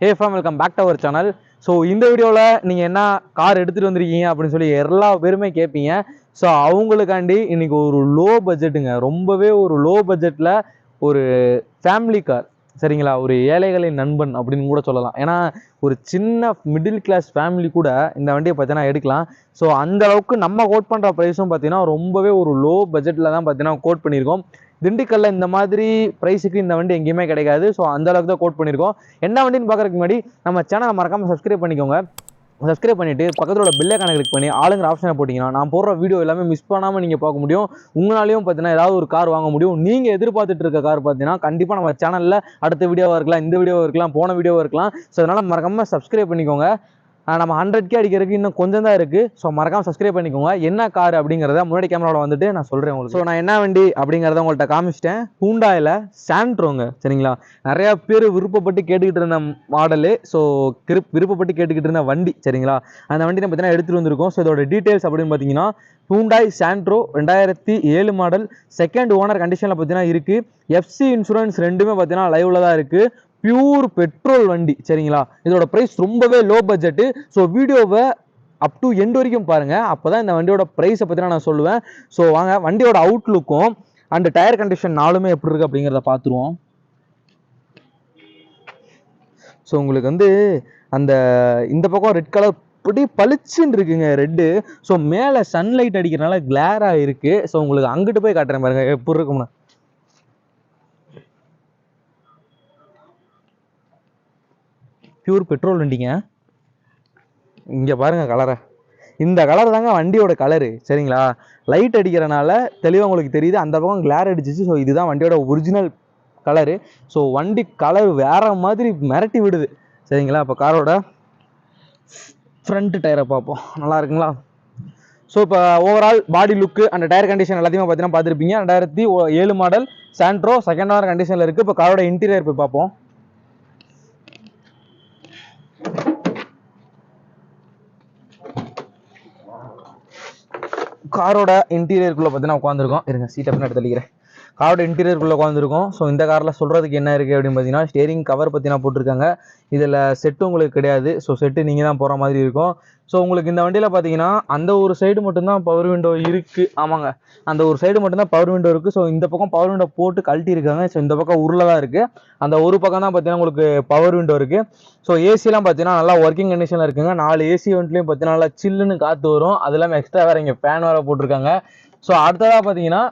Hey fam welcome back to our channel so இந்த வீடியோவில் நீங்கள் என்ன கார் எடுத்துகிட்டு வந்திருக்கீங்க அப்படின்னு சொல்லி எல்லா பேருமே கேட்பீங்க. ஸோ அவங்களுக்காண்டி இன்றைக்கி ஒரு லோ பட்ஜெட்டுங்க ரொம்பவே ஒரு லோ பட்ஜெட்டில் ஒரு ஃபேமிலி கார் சரிங்களா? ஒரு ஏழைகளின் நண்பன் அப்படின்னு கூட சொல்லலாம். ஏன்னா ஒரு சின்ன மிடில் கிளாஸ் ஃபேமிலி கூட இந்த வண்டியை பார்த்தீங்கன்னா எடுக்கலாம். ஸோ அந்த அளவுக்கு நம்ம கோட் பண்ணுற ப்ரைஸும் பார்த்தீங்கன்னா ரொம்பவே ஒரு லோ பட்ஜெட்டில் தான் பார்த்தீங்கன்னா கோட் பண்ணியிருக்கோம். திண்டுக்கல்ல இந்த மாதிரி ப்ரைஸுக்கு இந்த வண்டி எங்கேயுமே கிடைக்காது. ஸோ அந்த அளவுக்கு தான் கோட் பண்ணியிருக்கோம். என்ன வண்டின்னு பார்க்கறதுக்கு முன்னாடி நம்ம சேனலை மறக்காமல் சப்ஸ்கிரைப் பண்ணிக்கோங்க. சப்ஸ்கிரைப் பண்ணிவிட்டு பக்கத்தில் உள்ள பெல்லை கணக்கு கிளிக் பண்ணி ஆளுங்கிற ஆப்ஷனை போட்டிங்கன்னா நான் போடுற வீடியோ எல்லாமே மிஸ் பண்ணாமல் நீங்கள் பார்க்க முடியும். உங்களாலையும் பார்த்தீங்கன்னா ஏதாவது ஒரு கார் வாங்க முடியும். நீங்கள் எதிர்பார்த்துட்டு இருக்க கார் பார்த்தீங்கன்னா கண்டிப்பாக நம்ம சேனலில் அடுத்த வீடியோவாக இருக்கலாம் இந்த வீடியோவாக இருக்கலாம் போன வீடியோவாக இருக்கலாம். ஸோ அதனால் மறக்காமல் சப்ஸ்கிரைப் பண்ணிக்கோங்க. நம்ம ஹண்ட்ரட் கே அடிக்கிறதுக்கு இன்னும் கொஞ்சம் தான் இருக்குது ஸோ மறக்காமல் சப்ஸ்கிரைப் பண்ணிக்கோங்க. என்ன கார் அப்படிங்கிறத முன்னாடி கேமராவில் வந்துட்டு நான் சொல்கிறேன் உங்களுக்கு. ஸோ நான் என்ன வண்டி அப்படிங்கிறத உங்கள்கிட்ட காமிச்சிட்டேன். ஹூண்டாயில் சாண்ட்ரோங்க சரிங்களா? நிறையா பேர் விருப்பப்பட்டு கேட்டுக்கிட்டு இருந்த மாடலு ஸோ விருப்பப்பட்டு கேட்டுக்கிட்டு இருந்த வண்டி சரிங்களா? அந்த வண்டி நம்ம பார்த்தீங்கன்னா எடுத்துகிட்டு வந்திருக்கோம். ஸோ இதோட டீட்டெயில்ஸ் அப்படின்னு பார்த்தீங்கன்னா ஹூண்டாய் சாண்ட்ரோ ரெண்டாயிரத்தி ஏழு மாடல் செகண்ட் ஓனர் கண்டிஷனில் பார்த்தீங்கன்னா இருக்குது எஃப்சி இன்சூரன்ஸ் ரெண்டுமே பார்த்தீங்கன்னா லைவில் தான் இருக்குது பியூர் பெட்ரோல் வண்டி சரிங்களா? இதோட ப்ரைஸ் ரொம்பவே லோ பட்ஜெட்டு ஸோ வீடியோவை அப் டு எண்ட் வரைக்கும் பாருங்கள் அப்போ தான் இந்த வண்டியோட ப்ரைஸை பற்றி நான் சொல்லுவேன். ஸோ வாங்க வண்டியோட அவுட்லுக்கும் அண்ட் டயர் கண்டிஷன் நாலுமே எப்படி இருக்குது அப்படிங்கிறத பார்த்துருவோம் ஸோ உங்களுக்கு வந்து அந்த இந்த பக்கம் ரெட் கலர் இப்படி பளிச்சுன்னு இருக்குங்க ரெட்டு ஸோ மேலே சன்லைட் அடிக்கிறனால கிளாராக இருக்குது ஸோ உங்களுக்கு அங்கிட்டு போய் காட்டுறேன் பாருங்கள் எப்படி இருக்கும்னா. பியூர் பெட்ரோல் வண்டிங்க. இங்கே பாருங்கள் கலரை இந்த கலர் தாங்க வண்டியோட கலரு சரிங்களா? லைட் அடிக்கிறனால தெளிவாக உங்களுக்கு தெரியுது. அந்த பக்கம் கிளார் அடிச்சிச்சு. ஸோ இதுதான் வண்டியோட ஒரிஜினல் கலரு ஸோ வண்டி கலர் வேறு மாதிரி மிரட்டி விடுது. சரிங்களா? இப்போ காரோட ஃப்ரண்ட் டயரை பார்ப்போம். நல்லா இருக்குங்களா? ஸோ இப்போ ஓவரால் பாடி லுக்கு அந்த டயர் கண்டிஷன் எல்லாத்தையுமே பார்த்தீங்கன்னா பார்த்துருப்பீங்க. ரெண்டாயிரத்தி ஏழு மாடல் சாண்ட்ரோ செகண்ட் ஓனர் கண்டிஷனில் இருக்குது இப்போ காரோட இன்டீரியர் போய் பார்ப்போம். காரோட இன்டீரியருக்குள்ளே பார்த்தீங்கன்னா உட்காந்துருக்கோம் இருங்க சீட்டை எடுத்து தள்ளிக்கிறேன். காரோட இன்டீரியருக்குள்ளே உட்காந்துருக்கும் ஸோ இந்த காரில் சொல்கிறதுக்கு என்ன இருக்குது அப்படின்னு பார்த்தீங்கன்னா ஸ்டேரிங் கவர் பார்த்தீங்கன்னா போட்டிருக்காங்க. இதில் செட்டு உங்களுக்கு கிடையாது. ஸோ செட்டு நீங்கள் தான் போகிற மாதிரி இருக்கும். ஸோ உங்களுக்கு இந்த வண்டியில் பார்த்தீங்கன்னா அந்த ஒரு சைடு மட்டும்தான் பவர் விண்டோ இருக்குது ஆமாங்க. அந்த ஒரு சைடு மட்டும்தான் பவர் விண்டோ இருக்குது ஸோ இந்த பக்கம் பவர் விண்டோ போட்டு கழட்டி இருக்காங்க ஸோ இந்த பக்கம் உருளை தான் இருக்குது அந்த ஒரு பக்கம் தான் பார்த்தீங்கன்னா உங்களுக்கு பவர் விண்டோ இருக்குது ஸோ ஏசிலாம் பார்த்தீங்கன்னா நல்லா ஒர்க்கிங் கண்டிஷனில் இருக்குங்க. நாலு ஏசி வண்டிலையும் பார்த்தீங்கன்னா நல்லா சில்லுன்னு காற்று வரும். அது இல்லாமல் எக்ஸ்ட்ரா வேறு இங்கே ஃபேன் வேறு போட்டிருக்காங்க. ஸோ அடுத்ததாக பார்த்தீங்கன்னா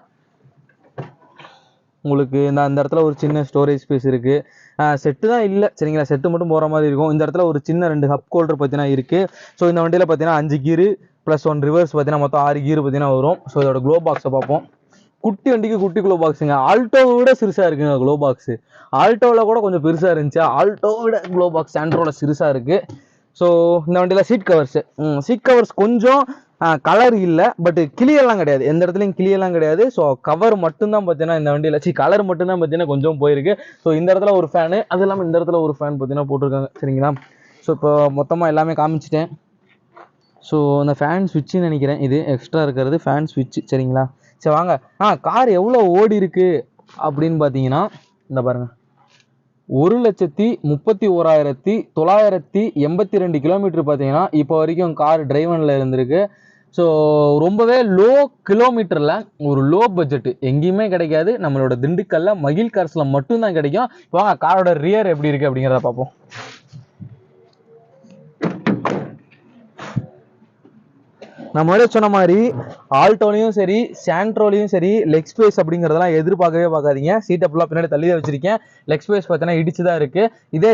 உங்களுக்கு இந்த அந்த இடத்துல ஒரு சின்ன ஸ்டோரேஜ் ஸ்பேஸ் இருக்குது செட்டு தான் இல்லை. சரிங்களா? செட்டு மட்டும் போகிற மாதிரி இருக்கும். இந்த இடத்துல ஒரு சின்ன ரெண்டு ஹப் ஹோல்டர் பார்த்தீங்கன்னா இருக்குது ஸோ இந்த வண்டியில் பார்த்தீங்கன்னா அஞ்சு கீரு ப்ளஸ் ஒன் ரிவர்ஸ் பார்த்தீங்கன்னா மொத்தம் ஆறு கீர் பார்த்தீங்கன்னா வரும். ஸோ இதோட க்ளோ பாக்ஸை பார்ப்போம். குட்டி வண்டிக்கு குட்டி க்ளோ பாக்ஸுங்க ஆல்டோவை விட சிறுசாக இருக்குங்க க்ளோ பாக்ஸு ஆல்டோவில் கூட கொஞ்சம் பெருசாக இருந்துச்சு? ஆல்டோவை விட க்ளோ பாக்ஸ் ஆண்ட்ரோவில் சிறுசாக இருக்குது ஸோ இந்த வண்டியில் சீட் கவர்ஸு சீட் கவர்ஸ் கொஞ்சம் கலர் இல்லை பட் கிளியெல்லாம் கிடையாது. எந்த இடத்துலையும் கிளியெல்லாம் கிடையாது. ஸோ கவர் மட்டும்தான் பார்த்தீங்கன்னா இந்த வண்டியில். சி கலர் மட்டும்தான் பார்த்தீங்கன்னா கொஞ்சம் போயிருக்கு. ஸோ இந்த இடத்துல ஒரு ஃபேனு அது இல்லாமல் இந்த இடத்துல ஒரு ஃபேன் பார்த்தீங்கன்னா போட்டிருக்காங்க. சரிங்களா? ஸோ இப்போ மொத்தமாக எல்லாமே காமிச்சிட்டேன். ஸோ அந்த ஃபேன் சுவிட்சுன்னு நினைக்கிறேன். இது எக்ஸ்ட்ரா இருக்கிறது ஃபேன் சுவிட்ச் சரிங்களா? சரி வாங்க. ஆ கார் எவ்வளோ ஓடி இருக்குது அப்படின்னு பார்த்தீங்கன்னா இந்த பாருங்கள் ஒரு லட்சத்தி முப்பத்தி ஓராயிரத்தி தொள்ளாயிரத்தி எண்பத்தி ரெண்டு கிலோமீட்டர் பார்த்தீங்கன்னா இப்போ வரைக்கும் கார் டிரைவனில் இருந்திருக்கு. ஸோ ரொம்பவே லோ கிலோமீட்டரில் ஒரு லோ பட்ஜெட்டு எங்கேயுமே கிடைக்காது. நம்மளோட திண்டுக்கல்ல மகிழ் கார்ஸில் மட்டும்தான் கிடைக்கும். வாங்க காரோட ரியர் எப்படி இருக்குது அப்படிங்கிறத பார்ப்போம். நான் முன்னாடியே சொன்ன மாதிரி ஆல்டோலையும் சரி சாண்ட்ரோலையும் சரி லெக் ஸ்பேஸ் அப்படிங்கிறதெல்லாம் எதிர்பார்க்கவே பார்க்காதீங்க. சீட்டை ஃபுல்லாக பின்னாடி தள்ளி வச்சிருக்கேன். லெக் ஸ்பேஸ் பார்த்தீங்கன்னா இடிச்சு தான் இருக்குது இதே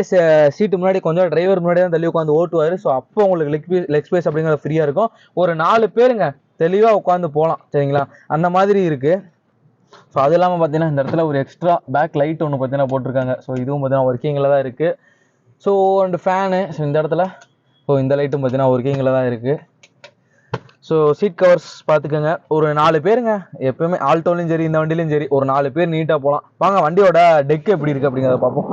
சீட்டு முன்னாடி கொஞ்சம் டிரைவர் முன்னாடி தான் தள்ளி உட்காந்து ஓட்டுவார். ஸோ அப்போ உங்களுக்கு லெக் லெக் ஸ்பேஸ் அப்படிங்கிறது ஃப்ரீயாக இருக்கும். ஒரு நாலு பேருங்க தெளிவாக உட்காந்து போகலாம் சரிங்களா? அந்த மாதிரி இருக்குது ஸோ அது இல்லாமல் பார்த்தீங்கன்னா இந்த இடத்துல ஒரு எக்ஸ்ட்ரா பேக் லைட் ஒன்று பார்த்தீங்கன்னா போட்டிருக்காங்க. ஸோ இதுவும் பார்த்தீங்கன்னா ஒர்க்கிங்கில் தான் இருக்குது ஸோ அண்ட் ஃபேனு ஸோ இந்த இடத்துல ஸோ இந்த லைட்டும் பார்த்தீங்கன்னா ஒர்க்கிங்கில் தான் இருக்குது ஸோ சீட் கவர்ஸ் பார்த்துக்கோங்க. ஒரு நாலு பேருங்க. எப்பயுமே ஆல்டோலையும் சரி இந்த வண்டிலையும் சரி ஒரு நாலு பேர் நீட்டாக போகலாம் வாங்க வண்டியோட டெக் எப்படி இருக்கு அப்படிங்கிறத பார்ப்போம்.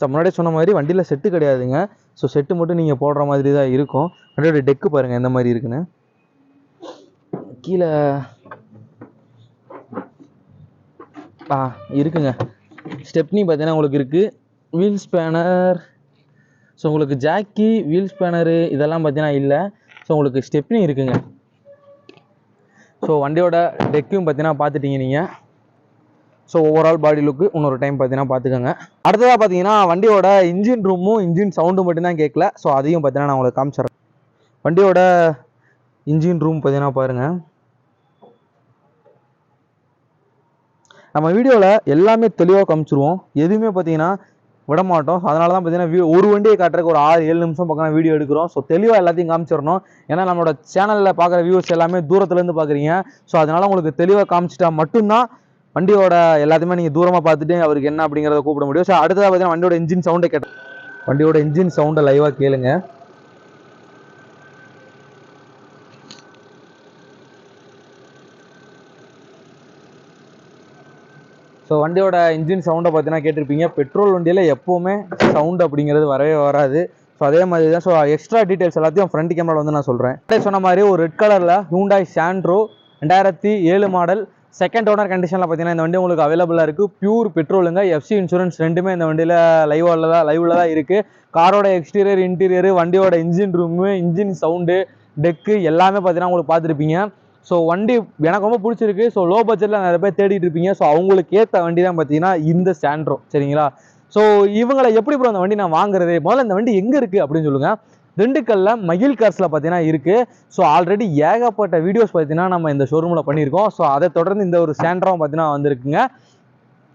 ஸோ முன்னாடியே சொன்ன மாதிரி வண்டியில் செட்டு கிடையாதுங்க. ஸோ செட்டு மட்டும் நீங்கள் போடுற மாதிரி தான் இருக்கும். வண்டியோட டெக்கு பாருங்கள் எந்த மாதிரி இருக்குன்னு. கீழே. ஆ இருக்குங்க. ஸ்டெப்னி பார்த்தீங்கன்னா உங்களுக்கு இருக்குது வீல் ஸ்பேனர் ஸோ உங்களுக்கு ஜாக்கி வீல் ஸ்பேனரு இதெல்லாம் பார்த்தீங்கன்னா இல்லை. ஸோ உங்களுக்கு ஸ்டெப்னி இருக்குங்க. ஸோ வண்டியோட டெக்கையும் பார்த்தீங்கன்னா பார்த்துட்டீங்க நீங்கள் ஸோ ஓவரால் பாடி லுக்கு இன்னொரு டைம் பார்த்தீங்கன்னா பார்த்துக்கோங்க. அடுத்ததாக பார்த்தீங்கன்னா வண்டியோட இன்ஜின் ரூமும் இன்ஜின் சவுண்டும் மட்டும்தான் கேட்கல. ஸோ அதையும் பார்த்தீங்கன்னா நான் உங்களுக்கு காமிச்சிடறேன். வண்டியோட இன்ஜின் ரூம் பார்த்தீங்கன்னா பாருங்கள் நம்ம வீடியோவில் எல்லாமே தெளிவாக காமிச்சிருவோம். எதுவுமே பார்த்தீங்கன்னா விட மாட்டோம் அதனால தான் பார்த்தீங்கன்னா வியூ ஒரு வண்டியை காட்டுறதுக்கு ஒரு ஆறு ஏழு நிமிஷம் பக்கம் வீடியோ எடுக்கிறோம். ஸோ தெளிவாக எல்லாத்தையும் காமிச்சிடணும் ஏன்னா நம்மளோட சேனலில் பார்க்குற வியூஸ் எல்லாமே தூரத்துலேருந்து பார்க்குறீங்க ஸோ அதனால் உங்களுக்கு தெளிவாக காமிச்சிட்டா மட்டும்தான் வண்டியோட எல்லாத்தையுமே நீங்கள் தூரமாக பார்த்துட்டு அவருக்கு என்ன அப்படிங்கிறத கூப்பிட முடியும். ஸோ அடுத்ததாக பார்த்தீங்கன்னா வண்டியோட இன்ஜின் சவுண்டை கேட்ட வண்டியோட இன்ஜின் சவுண்டை லைவாக கேளுங்கள் ஸோ வண்டியோட இன்ஜின் சவுண்டை பார்த்தீங்கன்னா கேட்டிருப்பீங்க. பெட்ரோல் வண்டியில் எப்போவுமே சவுண்ட் அப்படிங்கிறது வரவே வராது. ஸோ அதே மாதிரி தான். ஸோ எக்ஸ்ட்ரா டீட்டெயில்ஸ் எல்லாத்தையும் ஃப்ரண்ட் கேமரா வந்து நான் சொல்கிறேன் சொன்ன மாதிரி ஒரு ரெட் கலரில் ஹூண்டாய் சாண்ட்ரோ ரெண்டாயிரத்தி ஏழு மாடல் செகண்ட் ஓனர் கண்டிஷனில் பார்த்தீங்கன்னா இந்த வண்டி உங்களுக்கு அவைலபிளாக இருக்குது பியூர் பெட்ரோலுங்க எஃப்சி இன்சூரன்ஸ் ரெண்டுமே இந்த வண்டியில் லைவில் தான் லைவில் தான் இருக்குது காரோட எக்ஸ்டீரியர் இன்டீரியர் வண்டியோட engine room engine sound deck எல்லாமே பார்த்தீங்கன்னா உங்களுக்கு பார்த்துருப்பீங்க. ஸோ வண்டி எனக்கு ரொம்ப பிடிச்சிருக்கு. ஸோ லோ பட்ஜெட்டில் நிறைய பேர் தேடிட்டு இருப்பீங்க. ஸோ அவங்களுக்கு ஏற்ற வண்டி தான் பார்த்தீங்கன்னா இந்த ஸ்டாண்ட்ரோ சரிங்களா? ஸோ இவங்களை எப்படி ப்ரோ அந்த வண்டி நான் வாங்குறது? முதல்ல இந்த வண்டி எங்கே இருக்குது அப்படின்னு சொல்லுங்கள் திண்டுக்கல்ல மகிழ் கார்ஸில் பார்த்தீங்கன்னா இருக்குது ஸோ ஆல்ரெடி ஏகப்பட்ட வீடியோஸ் பார்த்தீங்கன்னா நம்ம இந்த ஷோரூமில் பண்ணியிருக்கோம். ஸோ அதை தொடர்ந்து இந்த ஒரு சாண்ட்ராவும் பார்த்தீங்கன்னா வந்திருக்குங்க.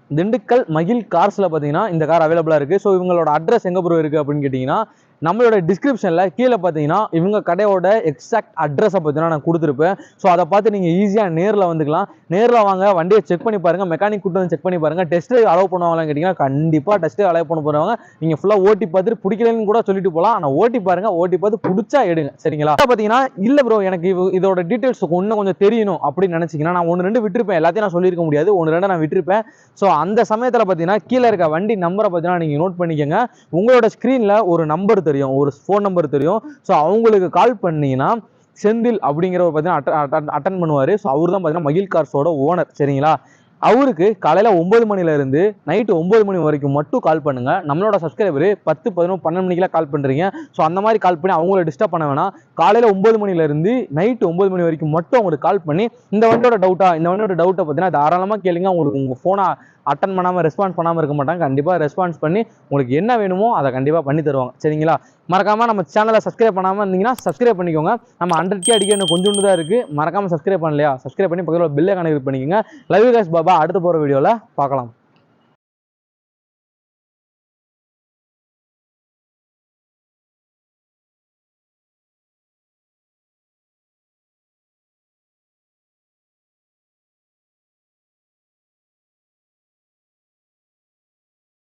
திண்டுக்கல் மகிழ் கார்ஸில் பார்த்தீங்கன்னா இந்த கார் அவைலபிளாக இருக்குது ஸோ இவங்களோட அட்ரஸ் எங்கே ப்ரோ இருக்குது அப்படின்னு கேட்டிங்கன்னா நம்மளோட டிஸ்கிரிப்ஷனில் கீழே பார்த்தீங்கன்னா இவங்க கடையோட எக்ஸாக்ட் அட்ரஸை பார்த்தீங்கன்னா நான் கொடுத்துருப்பேன். ஸோ அதை பார்த்து நீங்கள் ஈஸியாக நேரில் வந்துக்கலாம். நேரில் வாங்க வண்டியை செக் பண்ணி பாருங்கள் மெக்கானிக் கூட்டு வந்து செக் பண்ணி பாருங்கள் டெஸ்ட் அலோவ் பண்ணுவாங்களான்னு கேட்டிங்கன்னா கண்டிப்பாக டெஸ்ட்டு அலோவ் பண்ண போகிறவங்க நீங்கள் ஃபுல்லாக ஓட்டி பார்த்துட்டு பிடிக்கலன்னு கூட சொல்லிட்டு போகலாம் ஆனால் ஓட்டி பாருங்கள் ஓட்டி பார்த்து பிடிச்சா எடுங்க. சரிங்களா? பார்த்தீங்கன்னா இல்லை ப்ரோ எனக்கு இதோட டீட்டெயில்ஸ் இன்னும் கொஞ்சம் தெரியணும் அப்படின்னு நினச்சிங்கன்னா நான் ஒன்று ரெண்டு விட்டுருப்பேன். எல்லாத்தையும் நான் சொல்லியிருக்க முடியாது. ஒன்று ரெண்டு நான் விட்டுருப்பேன். ஸோ அந்த சமயத்தில் பார்த்தீங்கன்னா கீழே இருக்க வண்டி நம்பரை பார்த்தீங்கன்னா நீங்கள் நோட் பண்ணிக்கோங்க. உங்களோட ஸ்க்ரீனில் ஒரு நம்பர் தெரியும் ஒரு ஃபோன் நம்பர் தெரியும். ஸோ அவங்களுக்கு கால் பண்ணீங்கன்னா செந்தில் அப்படிங்கிறவர் பார்த்தீங்கன்னா அட்டன் பண்ணுவார். ஸோ அவர் தான் பார்த்தீங்கன்னா மகிழ் கார்ஸோட ஓனர் சரிங்களா? அவருக்கு காலையில் ஒம்பது மணிலேருந்து நைட்டு ஒம்பது மணி வரைக்கும் மட்டும் கால் பண்ணுங்கள் நம்மளோட சப்ஸ்கிரைபர் பத்து பதினொன்று பன்னெண்டு மணிக்கெல்லாம் கால் பண்ணுறீங்க ஸோ அந்த மாதிரி கால் பண்ணி அவங்கள டிஸ்டர்ப் பண்ண வேணாம். காலையில் ஒம்பது மணிலேருந்து நைட்டு ஒம்பது மணி வரைக்கும் மட்டும் அவங்களுக்கு கால் பண்ணி இந்த வண்டியோட டவுட்டா இந்த வண்டியோட டவுட்டை பார்த்தீங்கன்னா தாராளமாக கேளுங்க. உங்களுக்கு உங்கள் ஃபோனை அட்டன் பண்ணாமல் ரெஸ்பான்ஸ் பண்ணாமல் இருக்க மாட்டாங்க. கண்டிப்பாக ரெஸ்பான்ஸ் பண்ணி உங்களுக்கு என்ன வேணுமோ அதை கண்டிப்பாக பண்ணி தருவாங்க. சரிங்களா? மறக்காமல் நம்ம சேனலை சப்ஸ்கிரைப் பண்ணாமல் இருந்தீங்கன்னா சப்ஸ்கிரைப் பண்ணிக்கோங்க. நம்ம ஹண்ட்ரட் கே அடிக்க இன்னும் கொஞ்சோண்டு தான் இருக்குது மறக்காமல் சப்ஸ்கிரைப் பண்ணலையா? சப்ஸ்கிரைப் பண்ணி பக்கத்தில் பெல்லை கனெக்ட் பண்ணிக்கோங்க. லவ் யூ பாபா அடுத்து போகிற வீடியோவில் பார்க்கலாம்.